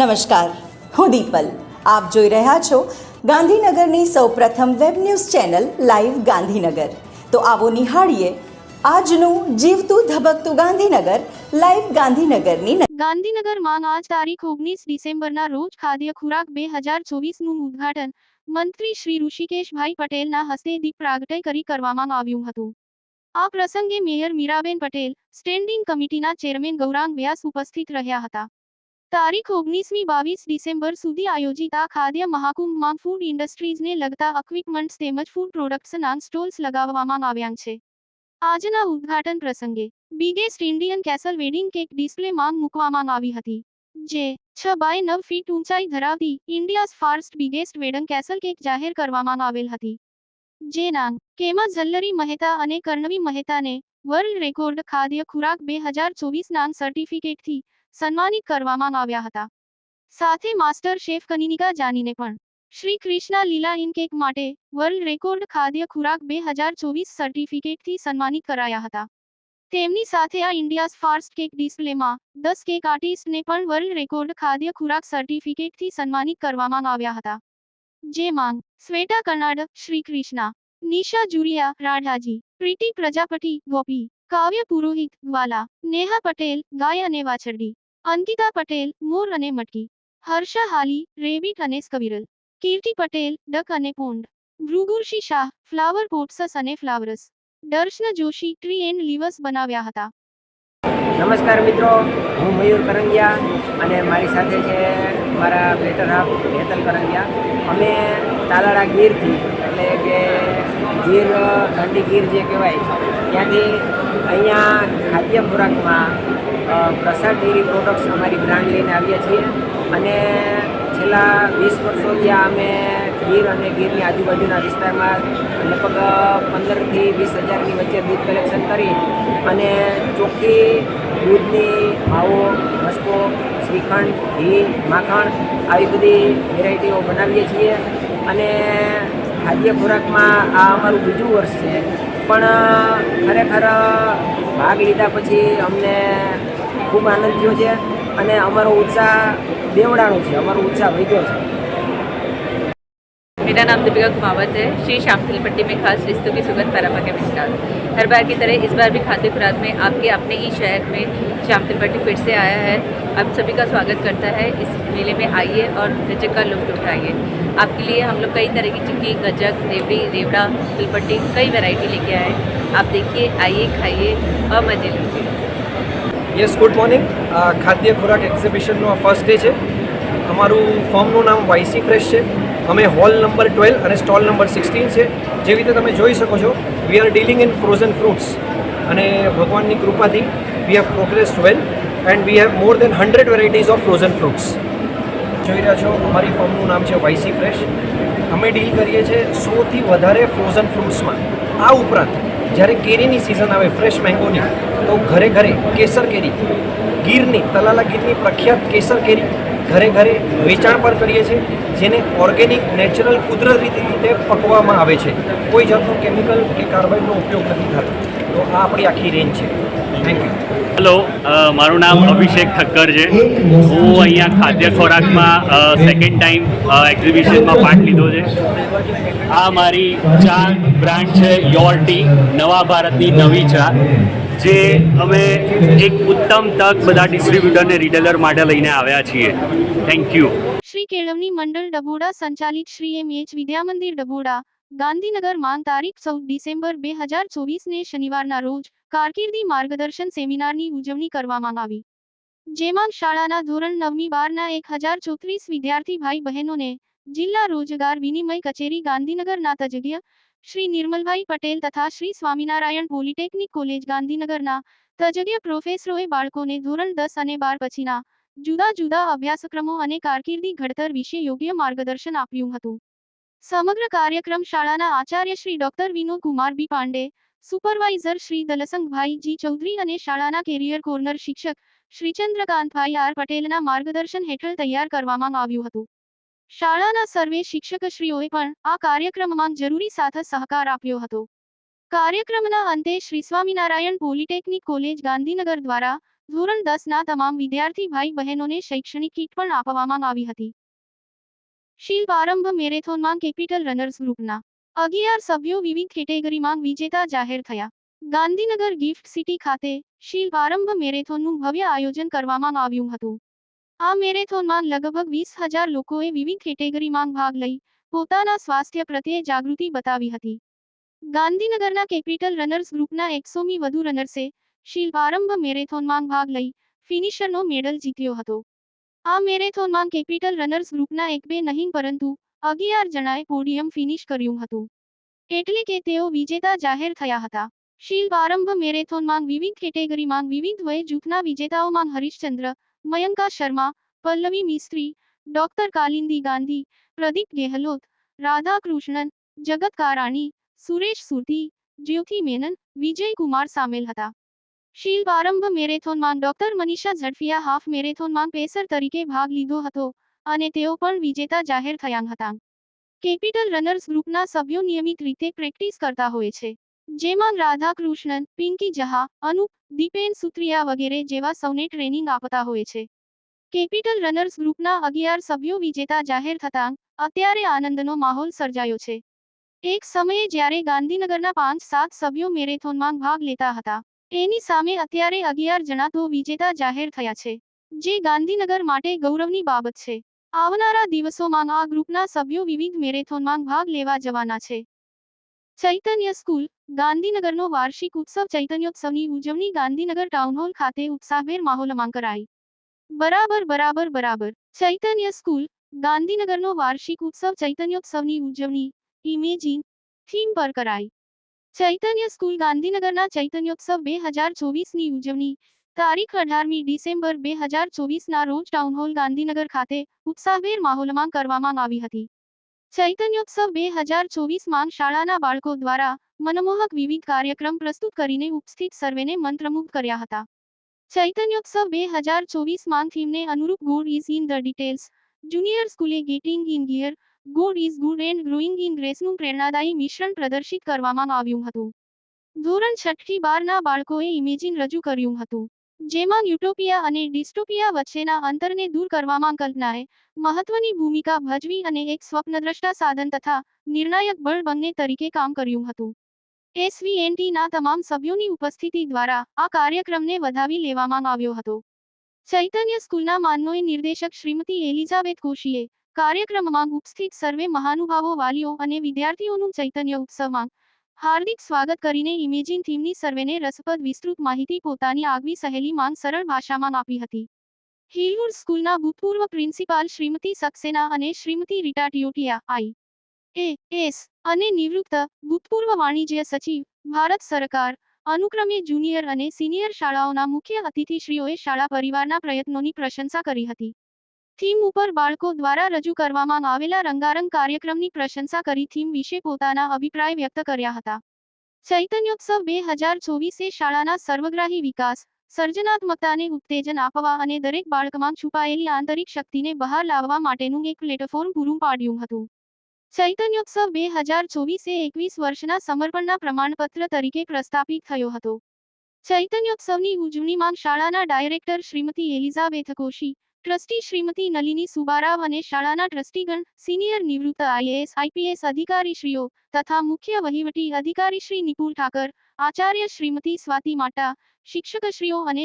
નમસ્કાર. હું દીપલ. આપ જોઈ રહ્યા છો ગાંધીનગરની સૌપ્રથમ web news channel live Gandhinagar. તો આવો નિહાળીએ આજનું જીવતું ધબકતું ગાંધીનગર લાઈવ ગાંધીનગરની ગાંધીનગરમાં આજ તારીખ ઓગણીસ ડિસેમ્બરના રોજ ખાદ્ય ખોરાક બે હજાર ચોવીસનું ઉદ્ઘાટન મંત્રી શ્રી ઋષિકેશભાઈ પટેલના હસ્તે દીપ પ્રાગટય કરી કરવામાં આવ્યું હતું. આ પ્રસંગે મેયર મીરાબેન પટેલ, સ્ટેન્ડિંગ કમિટીના ચેરમેન ગૌરાંગ વ્યાસ ઉપસ્થિત રહ્યા હતા. તારીખ ઓગણીસમી બાવીસ ડિસેમ્બર સુધી આયોજિત આ ખાદ્ય મહાકુંભમાં ફૂડ ઇન્ડસ્ટ્રીઝને લગતા ઇક્વિપમેન્ટ્સ તેમજ ફૂડ પ્રોડક્ટ્સના સ્ટોલ્સ લગાવવામાં આવ્યા છે. આજના ઉદ્ઘાટન પ્રસંગે biggest Indian castle wedding cake display માંગ મૂકવામાં આવી હતી. જે છ બાય નવ ફીટ ઊંચાઈ ધરાવતી India's first biggest wedding castle cake જાહેર કરવામાં આવેલ હતી. જેના કેમાં ઝલ્લરી મહેતા અને કર્ણવી મહેતાને વર્લ્ડ રેકોર્ડ ખાદ્ય ખોરાક બે હજાર ચોવીસ નાંગ સર્ટિફિકેટથી સન્માનિત કરવામાં આવ્યા હતા. સાથે માસ્ટર શેફ કનિનિકા જાનીને પણ શ્રી કૃષ્ણા લીલા ઇન માટે વર્લ્ડ રેકોર્ડ ખાદ્ય ખોરાક બે હજાર ચોવીસ સર્ટિફિકેટથી સન્માનિત કરાયા હતા. તેમની સાથે આ ઇન્ડિયાઝ ફાર્સ્ટ કેક ડિસ્પ્લેમાં દસ કેક આર્ટિસ્ટને પણ વર્લ્ડ રેકોર્ડ ખાદ્ય ખોરાક સર્ટિફિકેટથી સન્માનિત કરવામાં આવ્યા હતા. જેમાં શ્વેતા કનાડ શ્રી કૃષ્ણા, નિશા જુરિયા રાઢાજી, પ્રીતિ પ્રજાપતિ ગોપી, કાવ્ય પુરોહિત વાલા, નેહા પટેલ, ગાય અને વાછરડી અંકિતા પટેલ, મોર અને મટકી, હર્ષા હાલી રેબિટ અને સ્કવિરલ કીર્તિ પટેલ, ડક અને pond Bhrugurshi Shah, flower pots અને ફ્લાવરસ, દર્શન જોશી, ટ્રી એન્ડ લિવસ બનાવ્યા હતા. નમસ્કાર મિત્રો, હું મયુર કરંગિયા અને મારી સાથે છે મારા બેટર હાફ હેતલ કરંગિયા. અમે તાલાળા ગીરથી, એટલે કે ગીર ઠંડી ગીર જે કહેવાય, ત્યાંથી અહીંયા ખાદ્ય ખોરાકમાં પ્રસાદ ડેરી પ્રોડક્ટ્સ અમારી બ્રાન્ડ લઈને આવ્યા છીએ. અને છેલ્લા વીસ વર્ષોથી અમે ગીર અને ગીરની આજુબાજુના વિસ્તારમાં લગભગ પંદરથી વીસ હજારની વચ્ચે દૂધ કલેક્શન કરી અને ચોખ્ખી દૂધની માવો, મસ્કો, શ્રીખંડ, ઘી, માખણ આવી બધી વેરાયટીઓ બનાવીએ છીએ. અને ખાદ્ય ખોરાકમાં આ અમારું બીજું વર્ષ છે. પણ ખરેખર ભાગ લીધા પછી અમને ખૂબ આનંદ થયો છે અને અમારો ઉત્સાહ બેવડાણો છે અમારો ઉત્સાહ વધ્યો છે मेरा नाम दीपिका कुमावत है श्री श्याम तिलपट्टी में खास रिश्तों की सुगंध पैरापा के विस्तार हर बार की तरह इस बार भी खाद्य खुराक में आपके अपने ही शहर में श्याम तिलपट्टी फिर से आया है आप सभी का स्वागत करता है इस मेले में आइए और गजक का लुत्फ उठाइए आपके लिए हम लोग कई तरह की चिक्की गजक रेवड़ी रेवड़ा तिलपट्टी कई वैरायटी लेके आए हैं। आप देखिए आइए खाइए और मजे लीजिए યસ ગુડ મોર્નિંગ આ ખાદ્ય ખોરાક એક્ઝિબિશનનો આ ફર્સ્ટ ડે છે. અમારું ફોર્મનું નામ વાયસી ફ્રેશ છે. અમે હોલ નંબર ટ્વેલ્વ અને સ્ટોલ નંબર સિક્સટીન છે. જેવી રીતે તમે જોઈ શકો છો we are dealing in frozen fruits અને ભગવાનની કૃપાથી we have progress well and we have more than hundred varieties of frozen fruits જોઈ રહ્યા છો, અમારી ફોર્મનું નામ છે વાયસી ફ્રેશ અમે ડીલ કરીએ છીએ સૌથી વધારે ફ્રોઝન ફ્રૂટ્સમાં આ ઉપરાંત જ્યારે કેરીની સિઝન આવે ફ્રેશ મેંગોની તો ઘરે ઘરે કેસર કેરી, ગીરની, તલાલા ગીરની પ્રખ્યાત કેસર કેરી ઘરે ઘરે વેચાણ પર કરીએ છીએ, જેને ઓર્ગેનિક નેચરલ કુદરતી રીતે પકવામાં આવે છે. કોઈ જાતનું કેમિકલ કે કાર્બાઇડનો ઉપયોગ નથી થતો. તો આ આપણી આખી રેન્જ છે. થેન્ક યુ હેલો મારું નામ અભિષેક ઠક્કર છે. હું અહીંયા ખાદ્ય ખોરાકમાં સેકન્ડ ટાઈમ એક્ઝિબિશનમાં પાર્ટ લીધો છે. આ મારી ચા બ્રાન્ડ છે યોર ટી નવા ભારતની નવી ચા જે અમે એક ઉત્તમ તક બધા ડિસ્ટ્રીબ્યુટર અને રિટેલર માટે લઈને આવ્યા છીએ. થેન્ક યુ શ્રી કેળવણી મંડળ ડભોડા સંચાલિત શ્રી એમ એચ વિદ્યામંદિર ડભોડા. ગાંધીનગર માંગ તારીખ ચૌદ ડિસેમ્બર બે હજાર ચોવીસને શનિવારના રોજ કારકિર્દી માર્ગદર્શન સેમિનારની ઉજવણી કરવામાં આવી. જેમાં શાળાના ધોરણ નવમી બારના એક હજાર ચોત્રીસ વિદ્યાર્થી ભાઈ બહેનોને જિલ્લા રોજગાર વિનિમય કચેરી ગાંધીનગરના તજજ્ઞ શ્રી નિર્મલભાઈ પટેલ તથા શ્રી સ્વામિનારાયણ પોલિટેકનિક કોલેજ ગાંધીનગરના તજજ્ઞ પ્રોફેસરોએ બાળકોને ધોરણ દસ અને બાર પછીના જુદા જુદા અભ્યાસક્રમો અને કારકિર્દી ઘડતર વિશે યોગ્ય માર્ગદર્શન આપ્યું હતું. સમગ્ર કાર્યક્રમ શાળાના Acharya Shri doctor Vinod Kumar B Pandey, supervisor Shri Dalsangbhai G Chaudhary અને શાળાના કેરિયર કોર્નર શિક્ષક શ્રી ચંદ્રકાંતભાઈ આર પટેલના માર્ગદર્શન હેઠળ તૈયાર કરવામાં આવ્યું હતું. શાળાના સર્વે શિક્ષકશ્રીઓએ પણ આ કાર્યક્રમમાં જરૂરી સાથે સહકાર આપ્યો હતો. કાર્યક્રમના અંતે શ્રી સ્વામિનારાયણ પોલિટેકનિક કોલેજ ગાંધીનગર દ્વારા ધોરણ દસના તમામ વિદ્યાર્થી ભાઈ બહેનોને શૈક્ષણિક કીટ પણ આપવામાં આવી હતી. શિલ્પ આરંભ મેરેથોનમાં કેપિટલ રનર્સ ગ્રુપના અગિયાર સભ્યો વિવિધ કેટેગરીમાં વિજેતા જાહેર થયા. ગાંધીનગર ગિફ્ટ સિટી ખાતે શિલ્પ આરંભ મેરેથોનનું ભવ્ય આયોજન કરવામાં આવ્યું હતું. આ મેરેથોનમાં લગભગ વીસ હજાર લોકોએ વિવિધ કેટેગરીમાં ભાગ લઈ પોતાના સ્વાસ્થ્ય પ્રત્યે જાગૃતિ બતાવી હતી. ગાંધીનગરના કેપિટલ રનર્સ ગ્રુપના એકસોમી વધુ રનર્સે શિલ્પ આરંભ મેરેથોનમાં ભાગ લઈ ફિનિશરનો મેડલ જીત્યો હતો. આ મેરેથોનમાં કેપિટલ રનર્સ ગ્રુપના એક બે નહીં, પરંતુ અગિયાર જણાએ પોડિયમ ફિનિશ કર્યું હતું. એટલે કે તેઓ વિજેતા જાહેર થયા હતા. શિલ્પ આરંભ મેરેથોનમાં વિવિધ કેટેગરીમાં વિવિધ વય જૂથના વિજેતાઓમાં હરીશચંદ્ર, મયંકા શર્મા, પલ્લવી મિસ્ત્રી, ડોક્ટર કાલિંદી ગાંધી, પ્રદીપ ગેહલોત, રાધાકૃષ્ણન, જગત કારાણી, સુરેશ સુરતી, જ્યોતિ મેનન વિજય કુમાર સામેલ હતા. શિલ્પ આરંભ મેરેથોનમાં ડોક્ટર મનીષા ઝડફિયા હાફ મેરેથોનમાં પેસર તરીકે ભાગ લીધો હતો અને તેઓ પણ વિજેતા જાહેર થયા હતા. કેપિટલ રનર્સ ગ્રુપના સભ્યો નિયમિત રીતે પ્રેક્ટિસ કરતા હોય છે. જેમાં રાધાકૃષ્ણન, પિંકી જહા, અનુપ, દીપેન સુત્રિયા વગેરે જેવા સૌને ટ્રેનિંગ આપતા હોય છે. કેપિટલ રનર્સ ગ્રુપના અગિયાર સભ્યો વિજેતા જાહેર થતાં અત્યારે આનંદનો માહોલ સર્જાયો છે. એક સમયે જ્યારે ગાંધીનગરના પાંચ સાત સભ્યો મેરેથોનમાં ભાગ લેતા હતા. એની સામે અત્યારે અગિયાર જણા તો વિજેતા જાહેર થયા છે, જે ગાંધીનગર માટે ગૌરવની બાબત છે. આવનારા દિવસોમાં આ ગ્રુપના સભ્યો વિવિધ મેરેથોનમાં ભાગ લેવા જવાના છે. ચૈતન્ય સ્કૂલ, ગાંધીનગરનો વાર્ષિક ઉત્સવ ચૈતન્યોત્સવની ઉજવણી ગાંધીનગર ટાઉનહોલ ખાતે ઉત્સાહભેર માહોલમાં કરાઈ. બરાબર બરાબર બરાબર. ચૈતન્ય સ્કૂલ, ગાંધીનગરનો વાર્ષિક ઉત્સવ ચૈતન્યોત્સવની ઉજવણી ઇમેજિન થીમ પર કરાઈ. ચૈતન્ય સ્કૂલ ગાંધીનગરના ચૈતન્યોત્સવ બે હજાર ચોવીસની ઉજવણી. તારીખ અઢારમી ડિસેમ્બર બે હજાર ચોવીસના રોજ ટાઉનહોલ ગાંધીનગર ખાતે ઉત્સાહભેર માહોલમાં કરવામાં આવી હતી. ચૈતન્યોત્સવ બે હજાર ચોવીસમાં શાળાના બાળકો દ્વારા મનમોહક વિવિધ કાર્યક્રમ પ્રસ્તુત કરીને ઉપસ્થિત સર્વેને મંત્રમુગ્ધ કર્યા હતા. ચૈતન્યોત્સવ બે હજાર ચોવીસમાં થીમને અનુરૂપ God is in the details. Junior સ્કૂલે getting in gear God is good and growing in ગ્રેસનું પ્રેરણાદાયી મિશ્રણ પ્રદર્શિત કરવામાં આવ્યું હતું. ધોરણ છઠ્ઠી બારના બાળકોએ ઇમેજિન રજૂ કર્યું હતું. જેમાં યુટોપિયા અને ડિસ્ટોપિયા વચ્ચેના અંતરને દૂર કરવામાં કલ્પનાએ મહત્વની ભૂમિકા ભજવી અને એક સ્વપ્નદ્રષ્ટા સાધન તથા નિર્ણાયક બળ બંને તરીકે કામ કર્યું હતું. એસવીએનટીના તમામ સભ્યોની ઉપસ્થિતિ દ્વારા આ કાર્યક્રમને વધાવી લેવામાં આવ્યો હતો. ચૈતન્ય સ્કૂલના માનનોય નિર્દેશક શ્રીમતી એલિઝાબેથ કોશીએ કાર્યક્રમમાં ઉપસ્થિત સર્વે મહાનુભાવો, વાલીઓ અને વિદ્યાર્થીઓનું ચૈતન્ય ઉત્સવમાં હાર્દિક સ્વાગત કરીને ઇમેજિન થીમની સર્વેને રસપ્રદ વિસ્તૃત માહિતી પોતાની આગવી સહેલી માંગ સરળ ભાષામાં આપી હતી. હિલવુડ સ્કૂલના ભૂતપૂર્વ પ્રિન્સિપાલ શ્રીમતી સક્સેના અને Shrimati Rita Teotia, I. A. S. અને નિવૃત્ત ભૂતપૂર્વ વાણિજ્ય સચિવ, ભારત સરકાર, અનુક્રમે જુનિયર અને સિનિયર શાળાઓના મુખ્ય અતિથિશ્રીઓએ શાળા પરિવારના પ્રયત્નોની પ્રશંસા કરી હતી. થીમ ઉપર બાળકો દ્વારા રજૂ કરવામાં આવેલા રંગારંગ કાર્યક્રમની પ્રશંસા કરી થીમ વિશે પોતાના અભિપ્રાય વ્યક્ત કર્યા હતા. ચૈતન્યોત્સવ બે હજાર ચોવીસે શાળાના સર્વગ્રાહી વિકાસ, સર્જનાત્મકતાને ઉત્તેજન આપવા અને દરેક બાળકમાં છુપાયેલી આંતરિક શક્તિને બહાર લાવવા માટેનું એક પ્લેટફોર્મ પૂરું પાડ્યું હતું. ચૈતન્યોત્સવ બે હજાર ચોવીસે એકવીસ વર્ષના સમર્પણના પ્રમાણપત્ર તરીકે પ્રસ્થાપિત થયો હતો. ચૈતન્યોત્સવની ઉજવણીમાં શાળાના director Shrimati Elizabeth Koshy trustee Shrimati Nalini Subbarao અને શાળાના ટ્રસ્ટીગણ, સિનિયર નિવૃત્ત આઈએએસ, આઈપીએસ અધિકારીશ્રીઓ તથા મુખ્ય વહીવટી અધિકારી શ્રી નિપુલ ઠાકર, આચાર્ય શ્રીમતી સ્વાતિ માટા, શિક્ષકશ્રીઓ અને